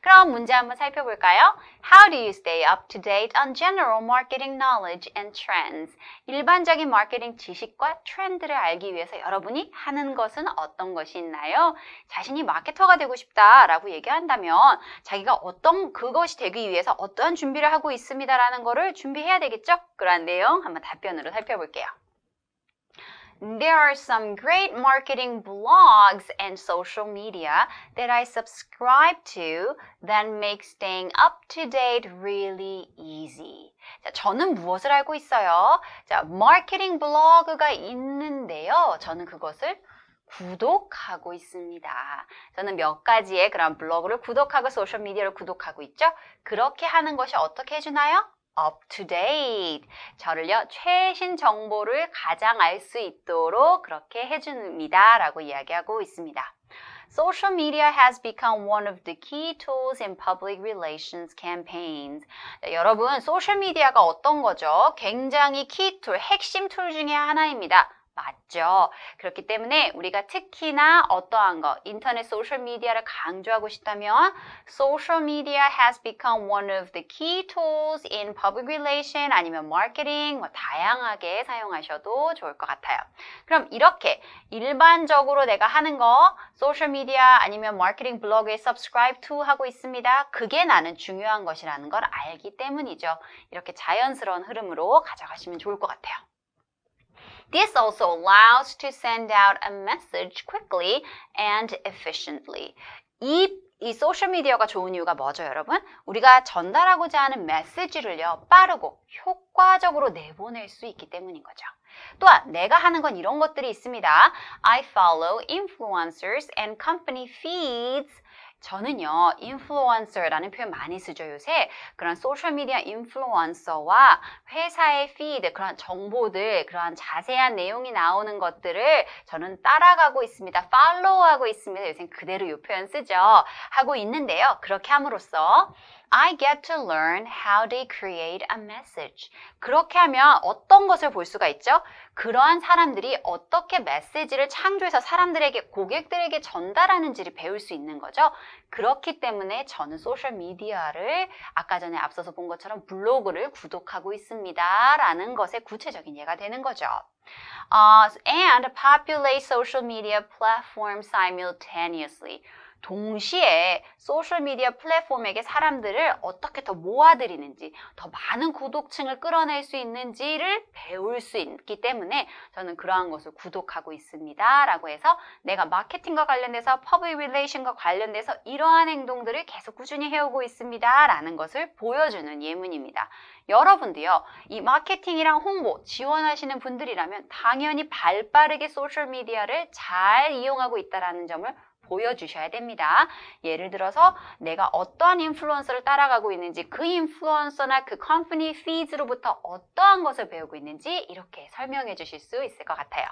그럼 문제 한번 살펴볼까요? How do you stay up to date on general marketing knowledge and trends? 일반적인 마케팅 지식과 트렌드를 알기 위해서 여러분이 하는 것은 어떤 것이 있나요? 자신이 마케터가 되고 싶다라고 얘기한다면 자기가 어떤 그것이 되기 위해서 어떠한 준비를 하고 있습니다라는 거를 준비해야 되겠죠? 그러한 내용 한번 답변으로 살펴볼게요. There are some great marketing blogs and social media that I subscribe to that make staying up to date really easy. 자, 저는 무엇을 알고 있어요? 자, 마케팅 블로그가 있는데요. 저는 그것을 구독하고 있습니다. 저는 몇 가지의 그런 블로그를 구독하고 소셜 미디어를 구독하고 있죠. 그렇게 하는 것이 어떻게 해주나요? Up to date. 저를요, 최신 정보를 가장 알 수 있도록 그렇게 해줍니다. 라고 이야기하고 있습니다. Social media has become one of the key tools in public relations campaigns. 자, 여러분, 소셜 미디어가 어떤 거죠? 굉장히 키 툴, 핵심 툴 중에 하나입니다. 맞죠. 그렇기 때문에 우리가 특히나 어떠한 거, 인터넷 소셜 미디어를 강조하고 싶다면 social media has become one of the key tools in public relation 아니면 marketing 뭐 다양하게 사용하셔도 좋을 것 같아요. 그럼 이렇게 일반적으로 내가 하는 거 소셜 미디어 아니면 마케팅 블로그에 subscribe to 하고 있습니다. 그게 나는 중요한 것이라는 걸 알기 때문이죠. 이렇게 자연스러운 흐름으로 가져가시면 좋을 것 같아요. This also allows to send out a message quickly and efficiently. 이, 이 소셜미디어가 좋은 이유가 뭐죠, 여러분? 우리가 전달하고자 하는 메시지를요, 빠르고 효과적으로 내보낼 수 있기 때문인 거죠. 또한 내가 하는 건 이런 것들이 있습니다. I follow influencers and company feeds. 저는요, 인플루언서라는 표현 많이 쓰죠, 요새. 그런 소셜미디어 인플루언서와 회사의 피드, 그런 정보들, 그런 자세한 내용이 나오는 것들을 저는 따라가고 있습니다. 팔로우하고 있습니다. 요새 그대로 이 표현 쓰죠. 하고 있는데요. 그렇게 함으로써 I get to learn how they create a message. 그렇게 하면 어떤 것을 볼 수가 있죠? 그러한 사람들이 어떻게 메시지를 창조해서 사람들에게, 고객들에게 전달하는지를 배울 수 있는 거죠. 그렇기 때문에 저는 소셜 미디어를 아까 전에 앞서서 본 것처럼 블로그를 구독하고 있습니다. 라는 것의 구체적인 예가 되는 거죠. Uh, and populate social media platforms simultaneously. 동시에 소셜미디어 플랫폼에게 사람들을 어떻게 더 모아드리는지, 더 많은 구독층을 끌어낼 수 있는지를 배울 수 있기 때문에 저는 그러한 것을 구독하고 있습니다. 라고 해서 내가 마케팅과 관련돼서 퍼블릭 릴레이션과 관련돼서 이러한 행동들을 계속 꾸준히 해오고 있습니다. 라는 것을 보여주는 예문입니다. 여러분도요, 이 마케팅이랑 홍보 지원하시는 분들이라면 당연히 발빠르게 소셜미디어를 잘 이용하고 있다는 점을 보여주셔야 됩니다. 예를 들어서 내가 어떠한 인플루언서를 따라가고 있는지 그 인플루언서나 그 컴퍼니 피즈로부터 어떠한 것을 배우고 있는지 이렇게 설명해 주실 수 있을 것 같아요.